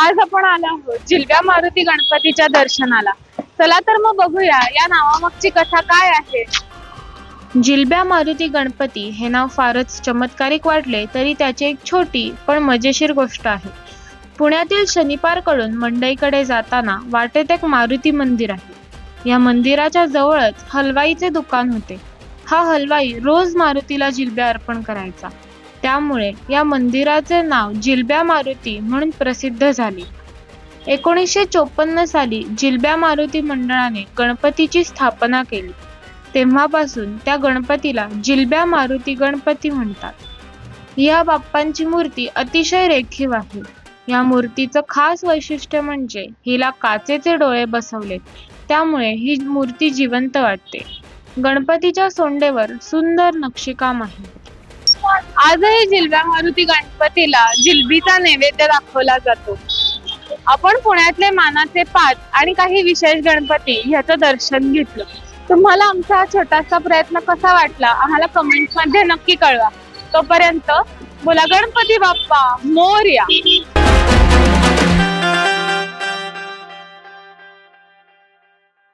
आज आपण आलो आहोत जिल्ह्या मारुती गणपतीच्या दर्शनाला. चला तर मग बघूया या नावामागची कथा काय आहे? जिलब्या मारुती गणपती हे नाव फारच चमत्कारिक वाटले तरी त्याची एक छोटी पण मजेशीर गोष्ट आहे. पुण्यातील शनिपारकडून मंडईकडे जाताना वाटेत एक मारुती मंदिर आहे. या मंदिराच्या जवळच हलवाईचे दुकान होते. हा हलवाई रोज मारुतीला जिलब्या अर्पण करायचा. त्यामुळे या मंदिराचे नाव जिलब्या मारुती म्हणून प्रसिद्ध झाले. एकोणीसशे चोपन्न साली जिलब्या मारुती मंडळाने गणपतीची स्थापना केली. तेव्हापासून त्या गणपतीला जिलब्या मारुती गणपती म्हणतात. या बाप्पांची मूर्ती अतिशय रेखीव आहे. या मूर्तीचं खास वैशिष्ट्य म्हणजे हिला काचेचे डोळे बसवलेत त्यामुळे ही मूर्ती जिवंत वाटते. गणपतीच्या सोंडेवर सुंदर नक्षीकाम आहे. आजही जिल्ह्या मारुती गणपतीला जिलबीचा नैवेद्य दाखवला जातो. आपण पुण्यातले मानाचे पाच आणि काही विशेष गणपती ह्याचं दर्शन घेतलं. तुम्हाला आमचा हा छोटासा प्रयत्न कसा वाटला आम्हाला कमेंटमध्ये नक्की कळवा. तोपर्यंत बोला गणपती बाप्पा मोर्या.